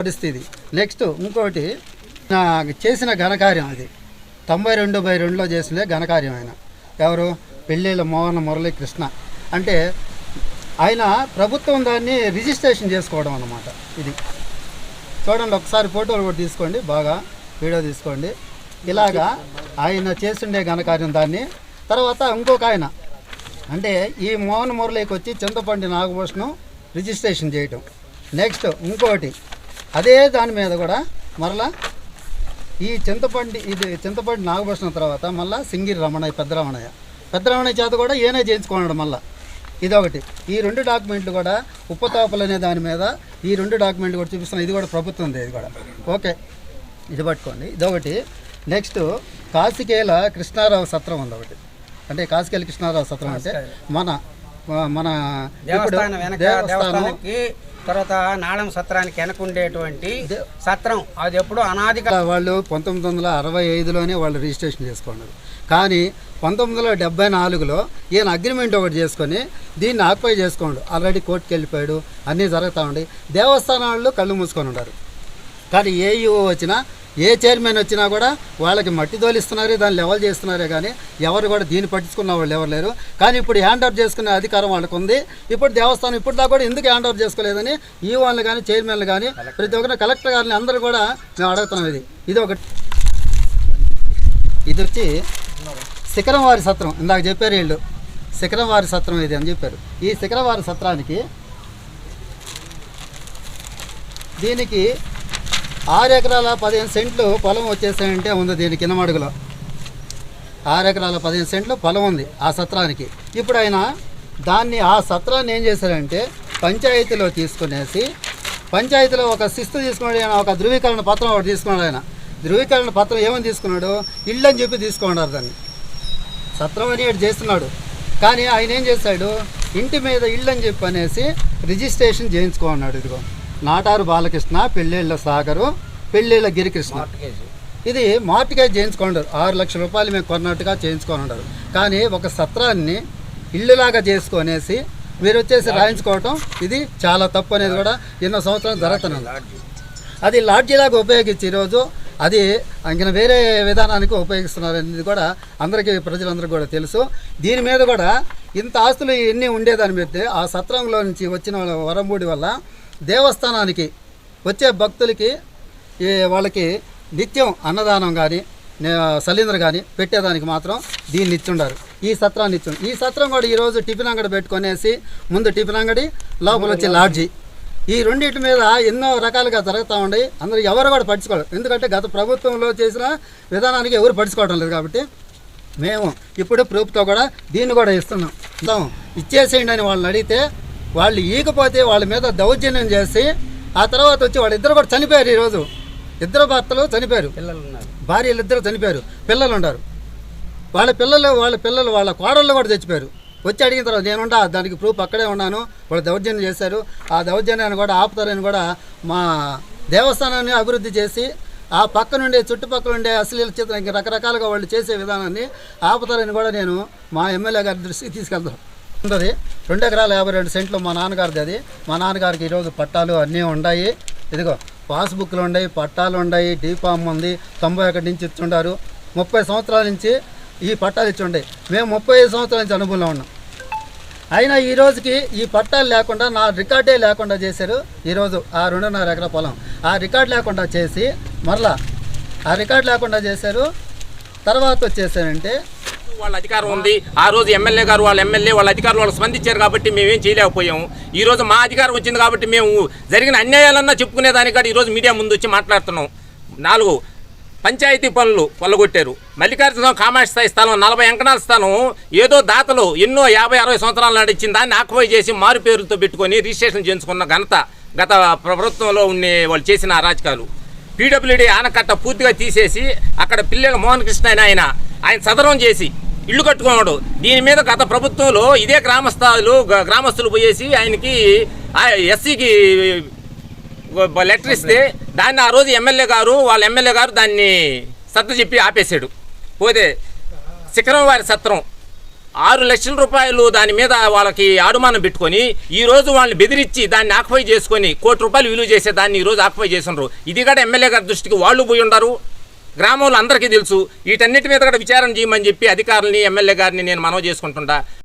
పరిస్థితి. నెక్స్ట్ ఇంకోటి నా చేసిన ఘనకార్యం అది. తొంభై రెండు బై రెండులో చేసిన ఘనకార్యం ఆయన. ఎవరు? పెళ్ళిళ్ళ మోహన మురళీకృష్ణ అంటే ఆయన ప్రభుత్వం దాన్ని రిజిస్ట్రేషన్ చేసుకోవడం అన్నమాట ఇది. చూడండి ఒకసారి ఫోటోలు కూడా తీసుకోండి బాగా వీడియో తీసుకోండి. ఇలాగా ఆయన చేస్తుండే ఘనకార్యం దాన్ని. తర్వాత ఇంకొక ఆయన. అంటే ఈ మోహన్ మురళికి వచ్చి చింతపండి నాగభూషణం రిజిస్ట్రేషన్ చేయటం. నెక్స్ట్ ఇంకోటి అదే దాని మీద కూడా మరలా ఈ చింతపండి ఇది చింతపండి నాగభూషణం తర్వాత మళ్ళా సింగిరి రమణయ్య పెద్ద రమణయ్య. పెద్ద రమణయ్య చేత కూడా ఏనే చేయించుకున్నాడు మళ్ళా. ఇదొకటి. ఈ రెండు డాక్యుమెంట్లు కూడా ఉప్పతాపలు అనే దాని మీద ఈ రెండు డాక్యుమెంట్లు కూడా చూపిస్తున్నాం ఇది కూడా ప్రభుత్వం ఇది కూడా. ఓకే. ఇది పట్టుకోండి. ఇదొకటి. నెక్స్ట్ కాశీకేల కృష్ణారావు సత్రం ఉంది ఒకటి. అంటే కాశీకేల కృష్ణారావు సత్రం అంటే మన మన దేవస్థానం వెనక దేవస్థానానికి తర్వాత నాళం సత్రానికి వెనక ఉండేటువంటి సత్రం. అది ఎప్పుడు అనాది వాళ్ళు పంతొమ్మిది వందల అరవై ఐదులోనే వాళ్ళు రిజిస్ట్రేషన్ చేసుకున్నారు. కానీ పంతొమ్మిది వందల డెబ్బై నాలుగులో ఈయన అగ్రిమెంట్ ఒకటి చేసుకొని దీన్ని ఆక్యుపై చేసుకోండు ఆల్రెడీ కోర్టుకి వెళ్ళిపోయాడు. అన్నీ జరుగుతూ ఉండి. దేవస్థానం వాళ్ళు కళ్ళు మూసుకొని ఉన్నారు. కానీ ఏ ఈఓ వచ్చినా ఏ చైర్మన్ వచ్చినా కూడా వాళ్ళకి మట్టి తోలిస్తున్నారు దాన్ని లెవెల్ చేస్తున్నారే కానీ ఎవరు కూడా దీన్ని పట్టించుకున్న వాళ్ళు ఎవరు లేరు. కానీ ఇప్పుడు హ్యాండ్ ఓవర్ చేసుకునే అధికారం వాళ్ళకు ఉంది. ఇప్పుడు దేవస్థానం ఇప్పుడు దాకా కూడా ఎందుకు హ్యాండ్ ఓవర్ చేసుకోలేదని ఈ వాళ్ళు కానీ చైర్మన్లు కానీ ప్రతి ఒక్కరు కలెక్టర్ గారిని అందరూ కూడా మేము అడుగుతున్నాం ఇది. ఇది ఒకటి. ఇది వచ్చి శిఖరం వారి సత్రం. ఇందాక చెప్పారు వీళ్ళు. శిఖరం వారి సత్రం ఇది అని చెప్పారు. ఈ శిఖరం వారి సత్రానికి దీనికి ఆరు ఎకరాల పదిహేను సెంట్లు పొలం వచ్చేసాయంటే ఉంది దీని కింద మడుగులో. ఆరు ఎకరాల పదిహేను సెంట్లు పొలం ఉంది ఆ సత్రానికి. ఇప్పుడు ఆయన దాన్ని ఆ సత్రాన్ని ఏం చేశారంటే పంచాయతీలో తీసుకునేసి పంచాయతీలో ఒక శిస్తు తీసుకున్నాడు ఆయన ఒక ధృవీకరణ పత్రం ఒకటి తీసుకున్నాడు ఆయన. ధృవీకరణ పత్రం ఏమని తీసుకున్నాడు? ఇల్లు అని చెప్పి తీసుకున్నారు దాన్ని. సత్రం అని చేస్తున్నాడు. కానీ ఆయన ఏం చేశాడు? ఇంటి మీద ఇల్లు అని చెప్పి అనేసి రిజిస్ట్రేషన్ చేయించుకున్నాడు ఇదిగో. నాటారు బాలకృష్ణ పెళ్ళిళ్ళ సాగరు పెళ్ళిళ్ళ గిరికృష్ణ. ఇది మార్టిగేజ్ చేయించుకున్నారు ఆరు లక్షల రూపాయలు మేము కొన్నట్టుగా చేయించుకొని ఉన్నారు కానీ ఒక సత్రాన్ని ఇల్లులాగా చేసుకొనేసి మీరు వచ్చేసి రాయించుకోవటం ఇది చాలా తప్పు అనేది కూడా ఎన్నో సంవత్సరాలు జరుగుతున్నది. అది లాడ్జీలాగా ఉపయోగించి ఈరోజు అది ఇంక వేరే విధానానికి ఉపయోగిస్తున్నారు అనేది కూడా అందరికీ ప్రజలందరికీ కూడా తెలుసు. దీని మీద కూడా ఇంత ఆస్తులు ఎన్ని ఉండేదాన్ని పెడితే ఆ సత్రంలో నుంచి వచ్చిన వరంబూడి వల్ల దేవస్థానానికి వచ్చే భక్తులకి వాళ్ళకి నిత్యం అన్నదానం కానీ సలీంద్ర కానీ పెట్టేదానికి మాత్రం దీన్ని ఇచ్చుండారు. ఈ సత్రాన్ని ఇచ్చు ఈ సత్రం కూడా ఈరోజు టిఫిన్ అంగడి పెట్టుకునేసి ముందు టిఫిన్ అంగడి లోపల వచ్చి లాడ్జీ. ఈ రెండింటి మీద ఎన్నో రకాలుగా జరుగుతూ ఉండి అందరూ ఎవరు కూడా పట్టించుకోరు. ఎందుకంటే గత ప్రభుత్వంలో చేసిన విధానానికి ఎవరు పట్టించుకోవడం లేదు కాబట్టి మేము ఇప్పుడు ప్రూఫ్తో కూడా దీన్ని కూడా ఇస్తున్నాం. ఇచ్చేసేయండి అని వాళ్ళని అడిగితే వాళ్ళు ఈకపోతే వాళ్ళ మీద దౌర్జన్యం చేసి ఆ తర్వాత వచ్చి వాళ్ళిద్దరు కూడా చనిపోయారు ఈరోజు ఇద్దరు భర్తలు చనిపోయారు. పిల్లలు ఉన్నారు భార్యలు ఇద్దరు చనిపోయారు. పిల్లలు ఉన్నారు వాళ్ళ పిల్లలు వాళ్ళ పిల్లలు వాళ్ళ కోడళ్ళు కూడా చచ్చిపోయారు. వచ్చి అడిగిన తర్వాత నేనుండా దానికి ప్రూఫ్ అక్కడే ఉన్నాను. వాళ్ళు దౌర్జన్యం చేశారు. ఆ దౌర్జన్యాన్ని కూడా ఆపుతారని కూడా మా దేవస్థానాన్ని అభివృద్ధి చేసి ఆ పక్క నుండే చుట్టుపక్కల ఉండే అశ్లీల చిత్రం ఇంకా రకరకాలుగా వాళ్ళు చేసే విధానాన్ని ఆపుతారని కూడా నేను మా ఎమ్మెల్యే గారి దృష్టికి తీసుకెళ్తాను. ఉన్నది రెండు ఎకరాల యాభై రెండు సెంట్లు మా నాన్నగారిది అది. మా నాన్నగారికి ఈరోజు పట్టాలు అన్నీ ఉన్నాయి. ఇదిగో పాస్బుక్లు ఉన్నాయి పట్టాలు ఉన్నాయి డీపామ్ ఉంది. తొంభై ఒకటి నుంచి ఇచ్చుండారు. ముప్పై సంవత్సరాల నుంచి ఈ పట్టాలు ఇచ్చుండే. మేము ముప్పై ఐదు సంవత్సరాల నుంచి అనుభవంలో ఉన్నాం. అయినా ఈ రోజుకి ఈ పట్టాలు లేకుండా నా రికార్డే లేకుండా చేశారు ఈరోజు ఆ రెండున్నర ఎకరా పొలం. ఆ రికార్డ్ లేకుండా చేసి మరలా ఆ రికార్డ్ లేకుండా చేశారు. తర్వాత వచ్చేసారంటే వాళ్ళ అధికారం ఉంది. ఆ రోజు ఎమ్మెల్యే గారు వాళ్ళ ఎమ్మెల్యే వాళ్ళ అధికారులు వాళ్ళు స్పందించారు కాబట్టి మేమేం చేయలేకపోయాము. ఈ రోజు మా అధికారం వచ్చింది కాబట్టి మేము జరిగిన అన్యాయాలన్నా చెప్పుకునే దానికాడ ఈరోజు మీడియా ముందు వచ్చి మాట్లాడుతున్నాం. నాలుగు పంచాయతీ పనులు కొల్లగొట్టారు మల్లికార్జున కామాక్షి స్థాయి స్థలం నలభై ఎంకణాల స్థలం ఏదో దాతలు ఎన్నో యాభై అరవై సంవత్సరాలు నాడు దాన్ని ఆక్యుపై చేసి మారు పేరుతో పెట్టుకొని రిజిస్ట్రేషన్ చేయించుకున్న ఘనత గత ప్రభుత్వంలో ఉండే వాళ్ళు చేసిన అరాచకాలు. పీడబ్ల్యూడీ ఆనకట్ట పూర్తిగా తీసేసి అక్కడ పిల్లల మోహన్ కృష్ణ ఆయన ఆయన సదరం చేసి ఇల్లు కట్టుకున్నాడు. దీని మీద గత ప్రభుత్వంలో ఇదే గ్రామస్థాయిలు గ్రామస్తులు పోయేసి ఆయనకి ఎస్సీకి లెటర్ ఇస్తే దాన్ని ఆ రోజు ఎమ్మెల్యే గారు వాళ్ళ ఎమ్మెల్యే గారు దాన్ని సత్త చెప్పి ఆపేశాడు. పోతే శిఖరం వారి సత్రం ఆరు లక్షల రూపాయలు దాని మీద వాళ్ళకి ఆడుమానం పెట్టుకొని ఈరోజు వాళ్ళని బెదిరించి దాన్ని ఆక్యుపై చేసుకొని కోటి రూపాయలు విలువ చేసే దాన్ని ఈరోజు ఆక్యుపై చేసినారు ఇది కూడా ఎమ్మెల్యే గారి దృష్టికి వాళ్ళు పోయి ఉండరు. గ్రామంలో అందరికీ తెలుసు. వీటన్నిటి మీద కూడా విచారణ చేయమని చెప్పి అధికారులని ఎమ్మెల్యే గారిని నేను మనవి చేసుకుంటుంటా